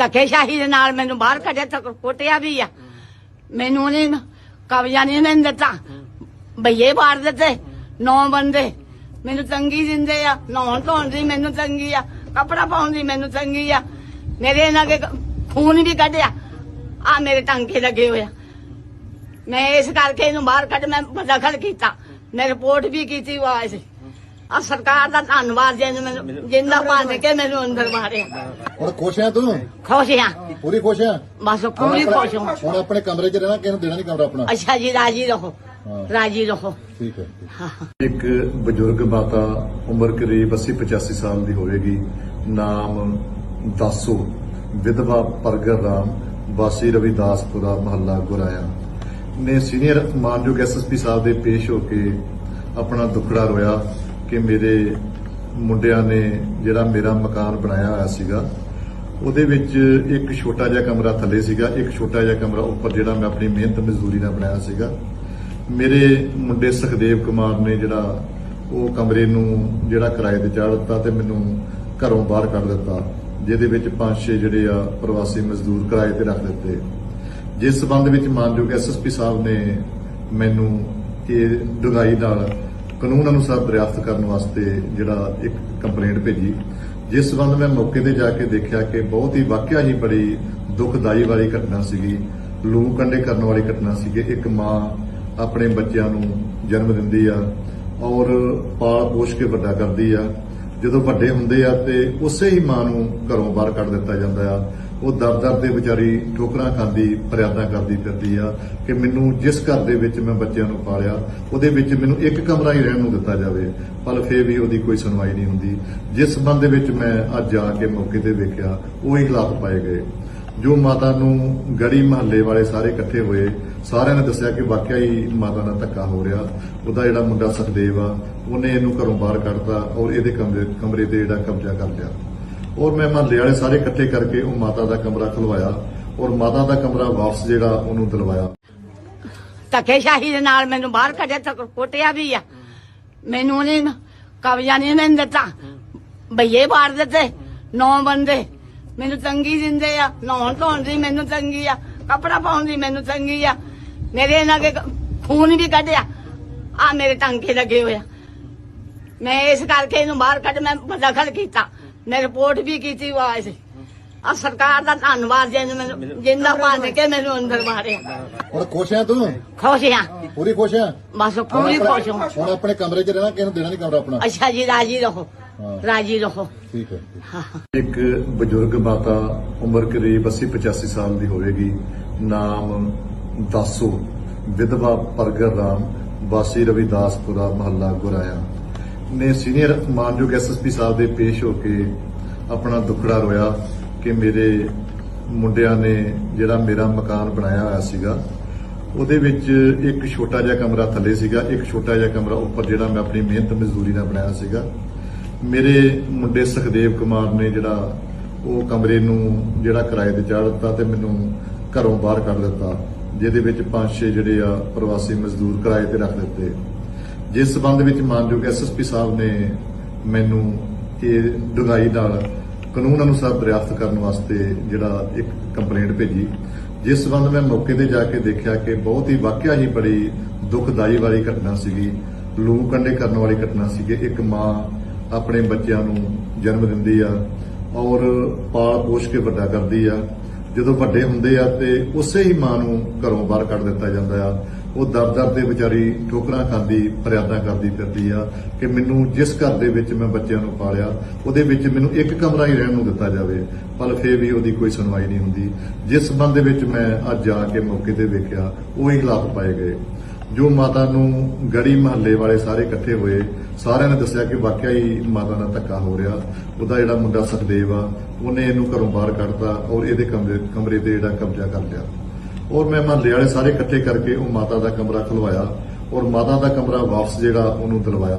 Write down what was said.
ਧੱਕੇਸ਼ਾਹੀ ਦੇ ਨਾਲ ਮੈਨੂੰ ਬਾਹਰ ਕੱਢਿਆ ਤੱਕ ਕੁੱਟਿਆ ਵੀ ਆ। ਮੈਨੂੰ ਉਹਨੇ ਕਬਜ਼ਾ ਨਹੀਂ ਮੈਨੂੰ ਦਿੱਤਾ। ਬਈਏ ਬਾਹਰ ਦਿੱਤੇ, ਨੌ ਬੰਦੇ। ਮੈਨੂੰ ਤੰਗੀ ਦਿੰਦੇ ਆ। ਨਹਾਉਣ ਧੋਣ ਦੀ ਮੈਨੂੰ ਤੰਗੀ ਆ। ਕੱਪੜਾ ਪਾਉਣ ਦੀ ਮੈਨੂੰ ਤੰਗੀ ਆ। ਮੇਰੇ ਇਹਨਾਂ ਕੇ ਖੂਨ ਵੀ ਕੱਢਿਆ। ਆ ਮੇਰੇ ਟਾਂਕੇ ਲੱਗੇ ਹੋਇਆ ਮੈਂ ਇਸ ਕਰਕੇ ਇਹਨੂੰ ਬਾਹਰ ਕੱਢ ਮੈਂ ਦਖਲ ਕੀਤਾ। ਮੈਂ ਰਿਪੋਰਟ ਵੀ ਕੀਤੀ ਵਾਇਸ ਆ ਸਰਕਾਰ ਦਾ ਧੰਨਵਾਦ ਜਿਹਨੇ ਮੈਨੂੰ ਜਿੰਦਾ ਭੰਨ ਕੇ ਮੈਨੂੰ ਅੰਦਰ ਮਾਰਿਆ। ਹੁਣ ਖੁਸ਼ ਆ ਤੂੰ? ਖੁਸ਼ ਆ। ਪੂਰੀ ਖੁਸ਼ ਆ? ਬਸ ਪੂਰੀ ਖੁਸ਼ ਹਾਂ ਹੁਣ ਆਪਣੇ ਕਮਰੇ 'ਚ ਰਹਿਣਾ ਕਿਸੇ ਨੂੰ ਦੇਣਾ ਨਹੀਂ ਕਮਰਾ ਆਪਣਾ? ਅੱਛਾ ਜੀ ਰਾਜੀ ਰਹੋ। ਹਾਂ। ਰਾਜੀ ਰਹੋ। ਠੀਕ ਹੈ ਹਾਂ। ਇੱਕ ਬਜ਼ੁਰਗ ਮਾਤਾ ਉਮਰ ਕਰੀਬ 80 85 ਸਾਲ ਦੀ ਹੋਵੇਗੀ। ਨਾਮ ਦਾਸੋ। ਵਿਧਵਾ ਪ੍ਰਗਟ ਰਾਮ ਵਾਸੀ ਰਵਿਦਾਸਪੁਰਾ ਮਹੱਲਾ ਗੁਰਾਇਆ। ਨੇ ਸੀਨੀਅਰ ਮਾਨਯੋਗ ਐਸਐਸਪੀ ਸਾਹਿਬ ਦੇ ਪੇਸ਼ ਹੋ ਕੇ ਆਪਣਾ ਦੁੱਖੜਾ ਰੋਇਆ। ਕਿ ਮੇਰੇ ਮੁੰਡਿਆਂ ਨੇ ਜਿਹੜਾ ਮੇਰਾ ਮਕਾਨ ਬਣਾਇਆ ਹੋਇਆ ਸੀਗਾ, ਉਹਦੇ ਵਿੱਚ ਇੱਕ ਛੋਟਾ ਜਿਹਾ ਕਮਰਾ ਥੱਲੇ ਸੀਗਾ, ਇੱਕ ਛੋਟਾ ਜਿਹਾ ਕਮਰਾ ਉੱਪਰ ਜਿਹੜਾ ਮੈਂ ਆਪਣੀ ਮਿਹਨਤ ਮਜ਼ਦੂਰੀ ਨਾਲ ਬਣਾਇਆ ਸੀਗਾ। ਮੇਰੇ ਮੁੰਡੇ ਸੁਖਦੇਵ ਕੁਮਾਰ ਨੇ ਜਿਹੜਾ ਉਹ ਕਮਰੇ ਨੂੰ ਜਿਹੜਾ ਕਿਰਾਏ ਤੇ ਚਾੜ ਦਿੱਤਾ ਤੇ ਮੈਨੂੰ ਘਰੋਂ ਬਾਹਰ ਕੱਢ ਦਿੱਤਾ, ਜਿਹਦੇ ਵਿੱਚ ਪੰਜ ਛੇ ਜਿਹੜੇ ਆ ਪ੍ਰਵਾਸੀ ਮਜ਼ਦੂਰ ਕਿਰਾਏ ਤੇ ਰੱਖ ਦਿੱਤੇ। ਜਿਸ ਸਬੰਧ ਵਿੱਚ ਮਾਨਯੋਗ ਐਸਐਸਪੀ ਸਾਹਿਬ ਨੇ ਮੈਨੂੰ ਇਹ ਡੁਗਾਈ ਨਾਲ ਕਾਨੂੰਨ ਅਨੁਸਾਰ ਦਰਿਆਫਤ ਕਰਨ ਵਾਸਤੇ ਜਿਹੜਾ ਇੱਕ ਕੰਪਲੇਂਟ ਭੇਜੀ, ਜਿਸ ਸਬੰਧ ਮੈਂ ਮੌਕੇ ਤੇ ਜਾ ਕੇ ਦੇਖਿਆ ਕਿ ਬਹੁਤ ਹੀ ਵਾਕਿਆ ਹੀ ਬੜੀ ਦੁਖਦਾਈ ਵਾਲੀ ਘਟਨਾ ਸੀਗੀ, ਲੂ ਕੰਡੇ ਕਰਨ ਵਾਲੀ ਘਟਨਾ ਸੀਗੀ। ਇੱਕ ਮਾਂ ਆਪਣੇ ਬੱਚਿਆਂ ਨੂੰ ਜਨਮ ਦਿੰਦੀ ਆ ਔਰ ਪਾਲ ਪੋਸ਼ ਕੇ ਵੱਡਾ ਕਰਦੀ ਆ। ਜਦੋਂ ਵੱਡੇ ਹੁੰਦੇ ਆ ਤੇ ਉਸੇ ਹੀ ਮਾਂ ਨੂੰ ਘਰੋਂ ਬਾਹਰ ਕੱਢ ਦਿੱਤਾ ਜਾਂਦਾ ਆ। ਉਹ ਦਰ ਦਰ ਦੇ ਵਿਚਾਰੀ ਠੋਕਰਾਂ ਖਾਂਦੀ, ਫਰਿਆਦਾਂ ਕਰਦੀ ਫਿਰਦੀ ਆ ਕਿ ਮੈਨੂੰ ਜਿਸ ਘਰ ਦੇ ਵਿੱਚ ਮੈਂ ਬੱਚਿਆਂ ਨੂੰ ਪਾਲਿਆ, ਉਹਦੇ ਵਿੱਚ ਮੈਨੂੰ ਇੱਕ ਕਮਰਾ ਹੀ ਰਹਿਣ ਨੂੰ ਦਿੱਤਾ ਜਾਵੇ, ਪਰ ਫੇਰ ਵੀ ਉਹਦੀ ਕੋਈ ਸੁਣਵਾਈ ਨਹੀਂ ਹੁੰਦੀ। ਜਿਸ ਸੰਬੰਧ ਦੇ ਵਿੱਚ ਮੈਂ ਅੱਜ ਆ ਕੇ ਮੌਕੇ ਤੇ ਵੇਖਿਆ, ਉਹ ਹੀ ਹਾਲਾਤ ਪਾਏ ਗਏ। ਜੋ ਮਾਤਾ ਨੂੰ ਗੜੀ ਮਹੱਲੇ ਵਾਲੇ ਸਾਰੇ ਇਕੱਠੇ ਹੋਏ, ਸਾਰਿਆਂ ਨੇ ਦੱਸਿਆ ਕਿ ਵਾਕਿਆ ਹੀ ਮਾਤਾ ਨਾਲ ਧੱਕਾ ਹੋ ਰਿਹਾ। ਉਹਦਾ ਜਿਹੜਾ ਮੁੰਡਾ ਸੁਖਦੇਵ ਆ, ਉਹਨੇ ਇਹਨੂੰ ਘਰੋਂ ਬਾਹਰ ਕੱਢਤਾ ਔਰ ਇਹਦੇ ਕਮਰੇ ਕਮਰੇ ਤੇ ਜਿਹੜਾ ਕਬਜ਼ਾ ਕਰ ਲਿਆ। ਔਰ ਮੈਂ ਮਹੱਲੇ ਵਾਲੇ ਸਾਰੇ ਇਕੱਠੇ ਕਰਕੇ ਉਹ ਮਾਤਾ ਦਾ ਕਮਰਾ ਖਲਵਾਇਆ ਔਰ ਮਾਤਾ ਦਾ ਕਮਰਾ ਵਾਪਸ ਜਿਹੜਾ ਉਹਨੂੰ ਦਿਲਵਾਇਆ। ਧੱਕੇਸ਼ਾਹੀ ਦੇ ਨਾਲ ਮੈਨੂੰ ਬਾਹਰ ਕੱਢਿਆ ਤੱਕ ਕੁੱਟਿਆ ਵੀ ਆ। ਮੈਨੂੰ ਉਹਨੇ ਕਬਜ਼ਾ ਨਹੀਂ ਮੈਨੂੰ ਦਿੱਤਾ। ਭਈਏ ਬਾਹਰ ਦਿੱਤੇ, ਨੌ ਬੰਦੇ। ਮੈਨੂੰ ਤੰਗੀ ਦਿੰਦੇ ਆ ਨਹਾਉਣ ਧੋਣ ਦੀ ਮੈਨੂੰ ਤੰਗੀ ਆ ਕੱਪੜਾ ਪਾਉਣ ਦੀ ਮੈਨੂੰ ਤੰਗੀ ਆ। ਮੇਰੇ ਇਹਨਾਂ ਕੇ ਖੂਨ ਵੀ ਕੱਢਿਆ। ਆ ਮੇਰੇ ਟਾਂਕੇ ਲੱਗੇ ਹੋਇਆ ਮੈਂ ਇਸ ਕਰਕੇ ਇਹਨੂੰ ਬਾਹਰ ਕੱਢ ਮੈਂ ਦਖਲ ਕੀਤਾ। ਮੈਂ ਰਿਪੋਰਟ ਵੀ ਕੀਤੀ ਵਾਇਸ ਆ ਸਰਕਾਰ ਦਾ ਧੰਨਵਾਦ ਜਿਹਨੇ ਮੈਨੂੰ ਜਿੰਦਾ ਭੰਨ ਕੇ ਮੈਨੂੰ ਅੰਦਰ ਮਾਰਿਆ। ਹੁਣ ਖੁਸ਼ ਆ ਤੂੰ? ਖੁਸ਼ ਆ। ਪੂਰੀ ਖੁਸ਼ ਆ? ਬਸ ਪੂਰੀ ਖੁਸ਼ ਹਾਂ ਹੁਣ ਆਪਣੇ ਕਮਰੇ 'ਚ ਰਹਿਣਾ ਕਿਸੇ ਨੂੰ ਦੇਣਾ ਨਹੀਂ ਕਮਰਾ ਆਪਣਾ। ਅੱਛਾ ਜੀ ਰਾਜੀ ਰਹੋ। ਰਾਜੀ ਰਹੋ। ਠੀਕ ਹੈ। ਹਾਂ। ਇੱਕ ਬਜ਼ੁਰਗ ਮਾਤਾ ਉਮਰ ਕਰੀਬ 80 85 ਸਾਲ ਦੀ ਹੋਵੇਗੀ ਨਾਮ ਦਾਸੋ ਵਿਧਵਾ ਪ੍ਰਗਟ ਰਾਮ ਵਾਸੀ ਰਵਿਦਾਸਪੁਰਾ ਮਹੱਲਾ ਗੁਰਾਇਆ। ਨੇ ਸੀਨੀਅਰ ਮਾਨਯੋਗ ਐਸਐਸਪੀ ਸਾਹਿਬ ਦੇ ਪੇਸ਼ ਹੋ ਕੇ ਆਪਣਾ ਦੁੱਖੜਾ ਰੋਇਆ ਕਿ ਮੇਰੇ ਮੁੰਡਿਆਂ ਨੇ ਜਿਹੜਾ ਮੇਰਾ ਮਕਾਨ ਬਣਾਇਆ ਹੋਇਆ ਸੀਗਾ ਉਹਦੇ ਵਿੱਚ ਇੱਕ ਛੋਟਾ ਜਿਹਾ ਕਮਰਾ ਥੱਲੇ ਸੀਗਾ ਇੱਕ ਛੋਟਾ ਜਿਹਾ ਕਮਰਾ ਉੱਪਰ ਜਿਹੜਾ ਮੈਂ ਆਪਣੀ ਮਿਹਨਤ ਮਜ਼ਦੂਰੀ ਨਾਲ ਬਣਾਇਆ ਸੀਗਾ। ਮੇਰੇ ਮੁੰਡੇ ਸੁਖਦੇਵ ਕੁਮਾਰ ਨੇ ਜਿਹੜਾ ਉਹ ਕਮਰੇ ਨੂੰ ਜਿਹੜਾ ਕਿਰਾਏ ਤੇ ਚਾੜ ਦਿੱਤਾ ਤੇ ਮੈਨੂੰ ਘਰੋਂ ਬਾਹਰ ਕੱਢ ਦਿੱਤਾ, ਜਿਹਦੇ ਵਿੱਚ ਪੰਜ ਛੇ ਜਿਹੜੇ ਆ ਪ੍ਰਵਾਸੀ ਮਜ਼ਦੂਰ ਕਿਰਾਏ ਤੇ ਰੱਖ ਦਿੱਤੇ। ਜਿਸ ਸਬੰਧ ਵਿੱਚ ਮਾਨਯੋਗ ਐਸਐਸਪੀ ਸਾਹਿਬ ਨੇ ਮੈਨੂੰ ਇਹ ਡੁਗਾਈ ਨਾਲ ਕਾਨੂੰਨ ਅਨੁਸਾਰ ਦਰਿਆਫਤ ਕਰਨ ਵਾਸਤੇ ਜਿਹੜਾ ਇੱਕ ਕੰਪਲੇਂਟ ਭੇਜੀ। ਜਿਸ ਸਬੰਧ ਮੈਂ ਮੌਕੇ ਤੇ ਜਾ ਕੇ ਦੇਖਿਆ ਕਿ ਬਹੁਤ ਹੀ ਵਾਕਿਆ ਹੀ ਬੜੀ ਦੁਖਦਾਈ ਵਾਲੀ ਘਟਨਾ ਸੀਗੀ, ਲੂ ਕੰਡੇ ਕਰਨ ਵਾਲੀ ਘਟਨਾ ਸੀਗੀ। ਇੱਕ ਮਾਂ ਆਪਣੇ ਬੱਚਿਆਂ ਨੂੰ ਜਨਮ ਦਿੰਦੀ ਆ ਔਰ ਪਾਲ ਪੋਸ਼ ਕੇ ਵੱਡਾ ਕਰਦੀ ਆ। ਜਦੋਂ ਵੱਡੇ ਹੁੰਦੇ ਆ ਤੇ ਉਸੇ ਹੀ ਮਾਂ ਨੂੰ ਘਰੋਂ ਬਾਹਰ ਕੱਢ ਦਿੱਤਾ ਜਾਂਦਾ ਆ। ਉਹ ਦਰ ਦਰ ਦੇ ਵਿਚਾਰੀ ਠੋਕਰਾਂ ਖਾਂਦੀ, ਫਰਿਆਦਾਂ ਕਰਦੀ ਫਿਰਦੀ ਆ ਕਿ ਮੈਨੂੰ ਜਿਸ ਘਰ ਦੇ ਵਿੱਚ ਮੈਂ ਬੱਚਿਆਂ ਨੂੰ ਪਾਲਿਆ, ਉਹਦੇ ਵਿੱਚ ਮੈਨੂੰ ਇੱਕ ਕਮਰਾ ਹੀ ਰਹਿਣ ਨੂੰ ਦਿੱਤਾ ਜਾਵੇ, ਪਰ ਫੇਰ ਵੀ ਉਹਦੀ ਕੋਈ ਸੁਣਵਾਈ ਨਹੀਂ ਹੁੰਦੀ। ਜਿਸ ਸੰਬੰਧ ਦੇ ਵਿੱਚ ਮੈਂ ਅੱਜ ਜਾ ਕੇ ਮੌਕੇ ਤੇ ਵੇਖਿਆ, ਉਹ ਹੀ ਹਾਲਾਤ ਪਾਏ ਗਏ। ਜੋ ਮਾਤਾ ਨੂੰ ਗੜੀ ਮਹੱਲੇ ਵਾਲੇ ਸਾਰੇ ਇਕੱਠੇ ਹੋਏ, ਸਾਰਿਆਂ ਨੇ ਦੱਸਿਆ ਕਿ ਵਾਕਿਆ ਹੀ ਮਾਤਾ ਨਾਲ ਧੱਕਾ ਹੋ ਰਿਹਾ। ਉਹਦਾ ਜਿਹੜਾ ਮੁੰਡਾ ਸੁਖਦੇਵ ਆ, ਉਹਨੇ ਇਹਨੂੰ ਘਰੋਂ ਬਾਹਰ ਕੱਢਤਾ ਔਰ ਇਹਦੇ ਕਮਰੇ ਕਮਰੇ ਤੇ ਜਿਹੜਾ ਕਬਜ਼ਾ ਕਰ ਲਿਆ। ਔਰ ਮੈਂ ਮਹੱਲੇ ਵਾਲੇ ਸਾਰੇ ਇਕੱਠੇ ਕਰਕੇ ਉਹ ਮਾਤਾ ਦਾ ਕਮਰਾ ਖੁਲਵਾਇਆ ਔਰ ਮਾਤਾ ਦਾ ਕਮਰਾ ਵਾਪਸ ਜਿਹੜਾ ਉਹਨੂੰ ਦਿਲਵਾਇਆ।